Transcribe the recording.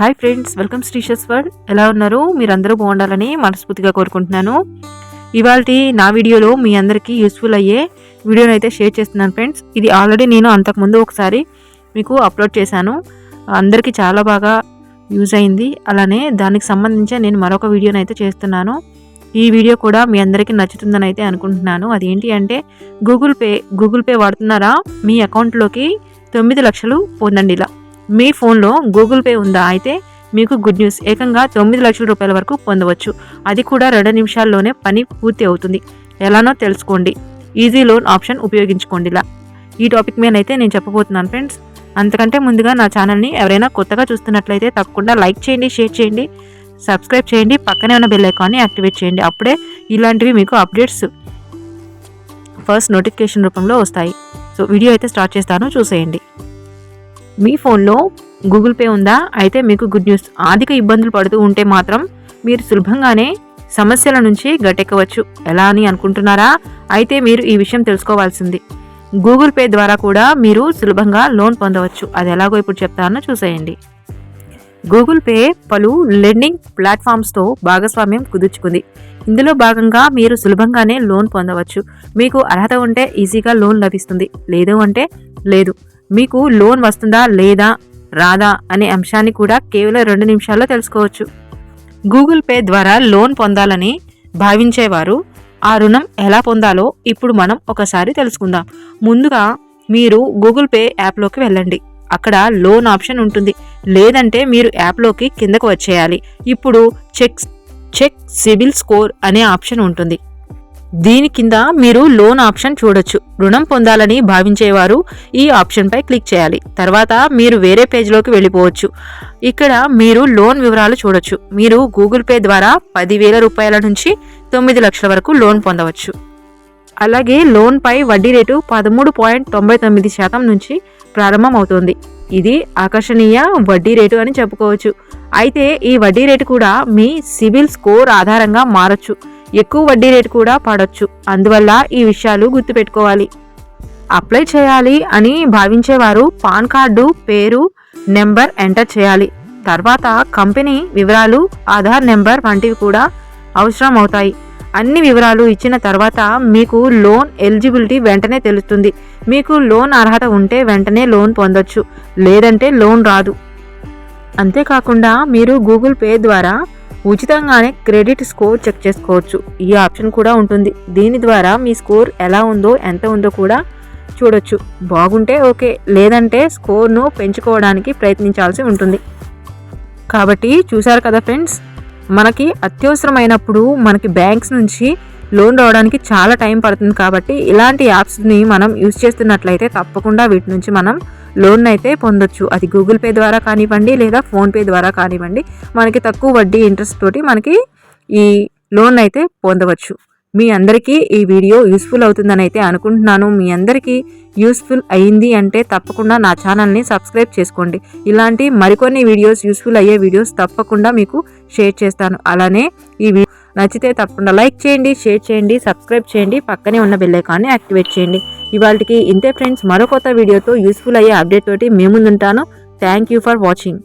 Hi friends welcome శ్రీషస్ world. ఎలా ఉన్నారు? మీరందరూ బాగుండాలని మనస్ఫూర్తిగా కోరుకుంటున్నాను. ఇవాళ నా వీడియోలో మీ అందరికీ యూస్ఫుల్ అయ్యే వీడియోని అయితే షేర్ చేస్తున్నాను ఫ్రెండ్స్. ఇది ఆల్రెడీ నేను అంతకుముందు ఒకసారి మీకు అప్లోడ్ చేశాను. అందరికీ చాలా బాగా యూజ్ అయింది. అలానే దానికి సంబంధించి నేను మరొక వీడియోని అయితే చేస్తున్నాను. ఈ వీడియో కూడా మీ అందరికీ నచ్చుతుందని అయితే అనుకుంటున్నాను. అదేంటి అంటే గూగుల్ పే గూగుల్ పే వాడుతున్నారా? మీ అకౌంట్లోకి తొమ్మిది లక్షలు పొందండి ఇలా. మీ ఫోన్లో గూగుల్ పే ఉందా? అయితే మీకు గుడ్ న్యూస్. ఏకంగా తొమ్మిది లక్షల రూపాయల వరకు పొందవచ్చు. అది కూడా రెండు నిమిషాల్లోనే పని పూర్తి అవుతుంది. ఎలానో తెలుసుకోండి. ఈజీ లోన్ ఆప్షన్ ఉపయోగించుకోండి ఇలా ఈ టాపిక్ మీద అయితే నేను చెప్పబోతున్నాను ఫ్రెండ్స్. అంతకంటే ముందుగా నా ఛానల్ని ఎవరైనా కొత్తగా చూస్తున్నట్లయితే తప్పకుండా లైక్ చేయండి షేర్ చేయండి సబ్స్క్రైబ్ చేయండి పక్కనే ఉన్న బెల్ ఐకాన్ని యాక్టివేట్ చేయండి. అప్పుడే ఇలాంటివి మీకు అప్డేట్స్ ఫస్ట్ నోటిఫికేషన్ రూపంలో వస్తాయి. సో వీడియో అయితే స్టార్ట్ చేస్తాను. చూసేయండి. మీ ఫోన్లో గూగుల్ పే ఉందా? అయితే మీకు గుడ్ న్యూస్. ఆర్థిక ఇబ్బందులు పడుతూ ఉంటే మాత్రం మీరు సులభంగానే సమస్యల నుంచి గట్టెక్కవచ్చు. ఎలా అని అనుకుంటున్నారా? అయితే మీరు ఈ విషయం తెలుసుకోవాల్సింది. గూగుల్ పే ద్వారా కూడా మీరు సులభంగా లోన్ పొందవచ్చు. అది ఎలాగో ఇప్పుడు చెప్తానో చూసేయండి. గూగుల్ పే పలు లెండింగ్ ప్లాట్ఫామ్స్తో భాగస్వామ్యం కుదుర్చుకుంది. ఇందులో భాగంగా మీరు సులభంగానే లోన్ పొందవచ్చు. మీకు అర్హత ఉంటే ఈజీగా లోన్ లభిస్తుంది. లేదు అంటే లేదు. మీకు లోన్ వస్తుందా లేదా రాదా అనే అంశాన్ని కూడా కేవలం రెండు నిమిషాల్లో తెలుసుకోవచ్చు. గూగుల్ పే ద్వారా లోన్ పొందాలని భావించేవారు ఆ రుణం ఎలా పొందాలో ఇప్పుడు మనం ఒకసారి తెలుసుకుందాం. ముందుగా మీరు గూగుల్ పే యాప్లోకి వెళ్ళండి. అక్కడ లోన్ ఆప్షన్ ఉంటుంది. లేదంటే మీరు యాప్లోకి కిందకు వచ్చేయాలి. ఇప్పుడు చెక్ చెక్ సిబిల్ స్కోర్ అనే ఆప్షన్ ఉంటుంది. దీని కింద మీరు లోన్ ఆప్షన్ చూడొచ్చు. రుణం పొందాలని భావించేవారు ఈ ఆప్షన్పై క్లిక్ చేయాలి. తర్వాత మీరు వేరే పేజ్లోకి వెళ్ళిపోవచ్చు. ఇక్కడ మీరు లోన్ వివరాలు చూడొచ్చు. మీరు గూగుల్ పే ద్వారా పదివేల రూపాయల నుంచి తొమ్మిది లక్షల వరకు లోన్ పొందవచ్చు. అలాగే లోన్పై వడ్డీ రేటు పదమూడు పాయింట్ తొంభై తొమ్మిది శాతం నుంచి ప్రారంభమవుతుంది. ఇది ఆకర్షణీయ వడ్డీ రేటు అని చెప్పుకోవచ్చు. అయితే ఈ వడ్డీ రేటు కూడా మీ సిబిల్ స్కోర్ ఆధారంగా మారచ్చు. ఎక్కువ వడ్డీ రేటు కూడా పడవచ్చు అందువల్ల ఈ విషయాలు గుర్తుపెట్టుకోవాలి. అప్లై చేయాలి అని భావించేవారు పాన్ కార్డు పేరు నెంబర్ ఎంటర్ చేయాలి. తర్వాత కంపెనీ వివరాలు ఆధార్ నెంబర్ వంటివి కూడా అవసరం అవుతాయి అన్ని వివరాలు ఇచ్చిన తర్వాత మీకు లోన్ ఎలిజిబిలిటీ వెంటనే తెలుస్తుంది. మీకు లోన్ అర్హత ఉంటే వెంటనే లోన్ పొందొచ్చు. లేదంటే లోన్ రాదు. అంతేకాకుండా మీరు గూగుల్ పే ద్వారా ఉచితంగానే క్రెడిట్ స్కోర్ చెక్ చేసుకోవచ్చు. ఈ ఆప్షన్ కూడా ఉంటుంది. దీని ద్వారా మీ స్కోర్ ఎలా ఉందో ఎంత ఉందో కూడా చూడొచ్చు. బాగుంటే ఓకే లేదంటే స్కోర్ను పెంచుకోవడానికి ప్రయత్నించాల్సి ఉంటుంది. కాబట్టి చూసారు కదా ఫ్రెండ్స్ మనకి అత్యవసరమైనప్పుడు మనకి బ్యాంక్స్ నుంచి లోన్ రావడానికి చాలా టైం పడుతుంది కాబట్టి ఇలాంటి యాప్స్ని మనం యూజ్ చేస్తున్నట్లయితే తప్పకుండా వీటి నుంచి మనం లోన్ అయితే పొందొచ్చు. అది గూగుల్ పే ద్వారా కానివ్వండి లేదా ఫోన్పే ద్వారా కానివ్వండి మనకి తక్కువ వడ్డీ ఇంట్రెస్ట్ తోటి మనకి ఈ లోన్ అయితే పొందవచ్చు. మీ అందరికీ ఈ వీడియో యూస్ఫుల్ అవుతుందని అయితే అనుకుంటున్నాను. మీ అందరికీ యూస్ఫుల్ అయింది అంటే తప్పకుండా నా ఛానల్ని సబ్స్క్రైబ్ చేసుకోండి. ఇలాంటి మరికొన్ని వీడియోస్ యూస్ఫుల్ అయ్యే వీడియోస్ తప్పకుండా మీకు షేర్ చేస్తాను. అలానే ఈ నచ్చితే తప్పకుండా లైక్ చేయండి షేర్ చేయండి సబ్స్క్రైబ్ చేయండి పక్కనే ఉన్న బెల్లైకాన్ని యాక్టివేట్ చేయండి. ఇవాళకి ఇంతే ఫ్రెండ్స్ మరో కొత్త వీడియోతో యూస్ఫుల్ అయ్యే అప్డేట్ తోటి మీ ఉంటాను థ్యాంక్ యూ ఫర్ వాచింగ్